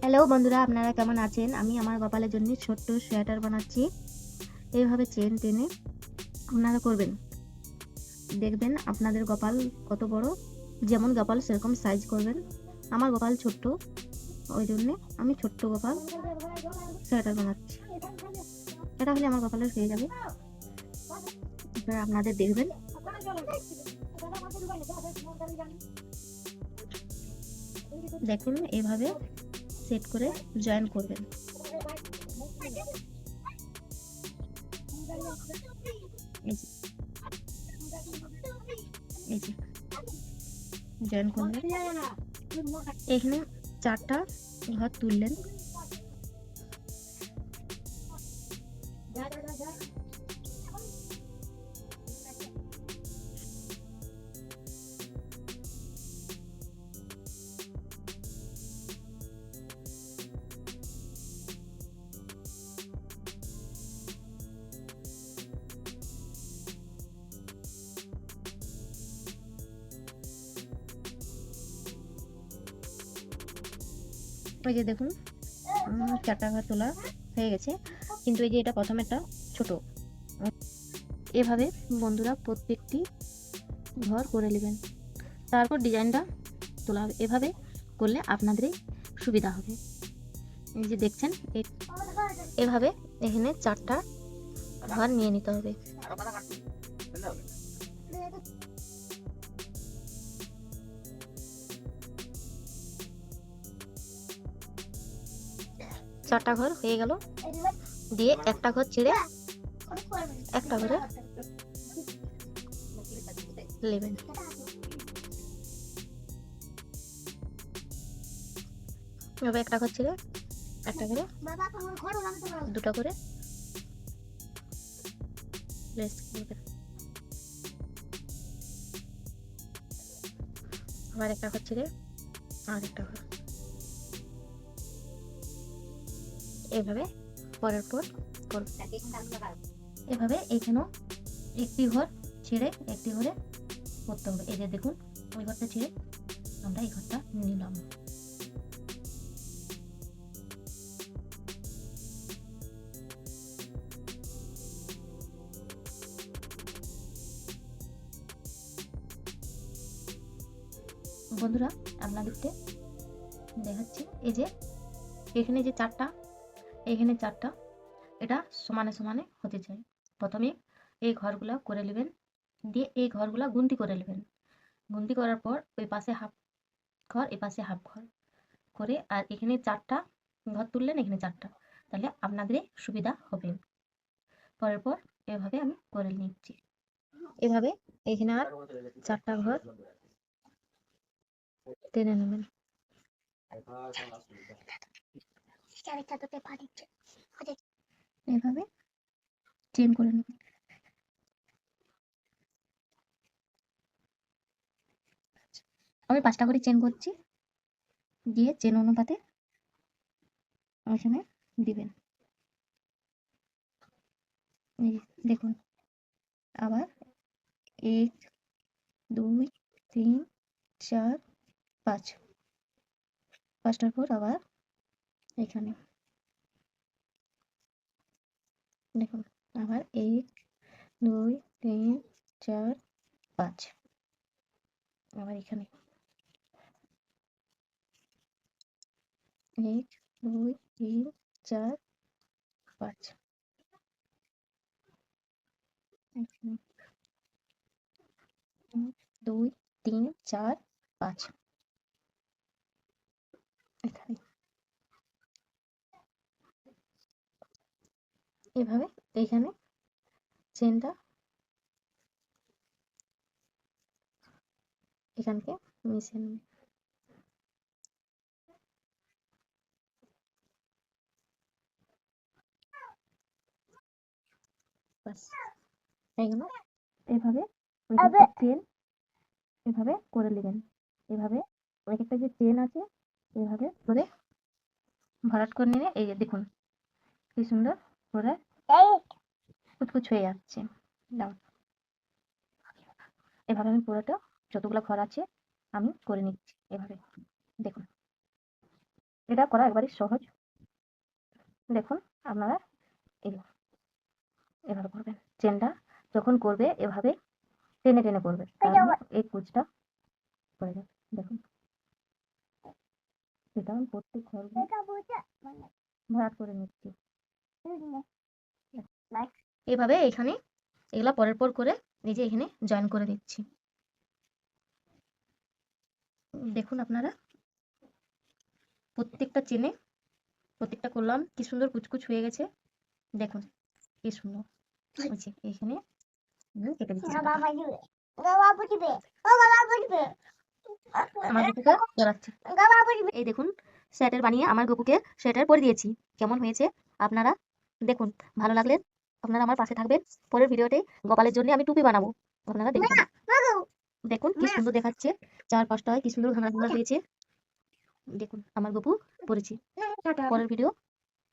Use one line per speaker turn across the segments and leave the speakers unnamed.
Hello বন্ধুরা, আপনারা কেমন আছেন? আমি আমার কপালের জন্য ছোট্ট সোয়েটার বানাচ্ছি। এইভাবে চেন টেনে আপনারা করবেন। দেখবেন আপনাদের কপাল কত বড়। যেমন কপাল, সেরকম সাইজ করবেন। আমার কপাল ছোট্ট। ওই জন্যে আমি ছোট্ট কপাল সোয়েটার বানাচ্ছি। এটা হলে আমার কপালের হয়ে যাবে। এবার আপনাদের দেখবেন। দেখুন, এইভাবে সেট করে জয়েন করবেন। জয়েন করলেন। এখানে চারটা ঘর তুললেন। ওই যে দেখুন চারটা ঘর তোলা হয়ে গেছে। কিন্তু এই যে এটা প্রথমেরটা ছোট। এভাবে বন্ধুরা প্রত্যেকটি ঘর করে নেবেন। তারপর ডিজাইনটা তোলা হবে। এভাবে করলে আপনাদেরই সুবিধা হবে। এই যে দেখছেন এভাবে এখানে চারটা ঘর নিয়ে নিতে হবে। চারটা ঘর হয়ে গেল। দিয়ে একটা ঘর ছেড়ে একটা ঘরে নেবেন এভাবে একটা ঘর ছেড়ে একটা করে দুটো করে আবার একটা ঘর ছেড়ে আর একটা ঘর। এভাবে পরের পর এভাবে এখানেও একটি ঘর ছেড়ে একটি ঘরে করতে হবে। এই যে দেখুন ওই ঘরটা ছেড়ে আমরা এই ঘরটা নিলাম। বন্ধুরা আপনাদেরকে দেখাচ্ছি এই যে এখানে যে চারটা এখানে চারটা। এটা সমানে সমানে হতে চাই। প্রথমে এই ঘরগুলা করে নেবেন। দিয়ে এই ঘরগুলা গুনতি করে নেবেন। গুনতি করার পর ওই পাশে হাফ ঘর এ পাশে হাফ ঘর করে আর এখানে চারটা ঘর তুললেন, এখানে চারটা। তাহলে আপনাদের সুবিধা হবে। পরের পর এভাবে আমি করে নিচ্ছি। এভাবে এখানে আর চারটা ঘর টেনে নেবেন। এভাবে? চেন করে নেবেন আমি পাঁচটা করে চেন করছি। দিয়ে চেন অনুপাতে ওইখানে দিবেন। দেখুন। আবার এক, দুই, তিন, চার, পাঁচ। পাঁচটার পর আবার এখানে। দেখুন, আবার এক, দুই, তিন, চার, পাঁচ। আবার এখানে। এক, দুই, তিন, চার, পাঁচ। এক, দুই, তিন, চার, পাঁচ এখানে এভাবে এইখানে চেনটা এখানকে মিশিয়ে নেবে। এভাবে চেন এভাবে করে নেবেন। এভাবে এক একটা যে চেন আছে এভাবে করে ভরাট করে নিলে এই যে দেখুন কি সুন্দর করে কুচকুচ হয়ে যাচ্ছে। দাও। এভাবে আমি পুরোটা যতগুলো ঘর আছে আমি করে নিচ্ছি। এভাবে। দেখুন। এটা করা একবারই সহজ। দেখুন আপনারা এই এভাবে করবেন। চেনটা যখন করবে এভাবে টেনে টেনে করবে। এই কুচটা করে যাবে। দেখুন। এটা আমি প্রত্যেক ঘর ভরাট করে নিচ্ছি। এভাবে এখানে এগুলা পরের পর করে এই যে এখানে জয়েন করে দিচ্ছি। দেখুন আপনারা প্রত্যেকটা চেনে প্রত্যেকটা করলাম কি সুন্দর কুচকুচ হয়ে গেছে। দেখুন কি সুন্দর। এখানে কেটে দিচ্ছি এই দেখুন সোয়েটার বানিয়ে আমার গপুকে সোয়েটার পরে দিয়েছি। কেমন হয়েছে? আপনারা দেখুন ভালো লাগলে আপনারা আমার পাশে থাকবেন। পরের ভিডিওতে গোপালের জন্য আমি টুপি বানাবো। আপনারা দেখুন। দেখুন কি সুন্দর দেখাচ্ছে। চার পাঁচটা কি সুন্দর ঘানা ভাঙা পেয়েছে দেখুন আমার গপু পরেছি পরের ভিডিও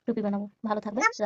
টুপি বানাবো। ভালো থাকবেন রাখছি।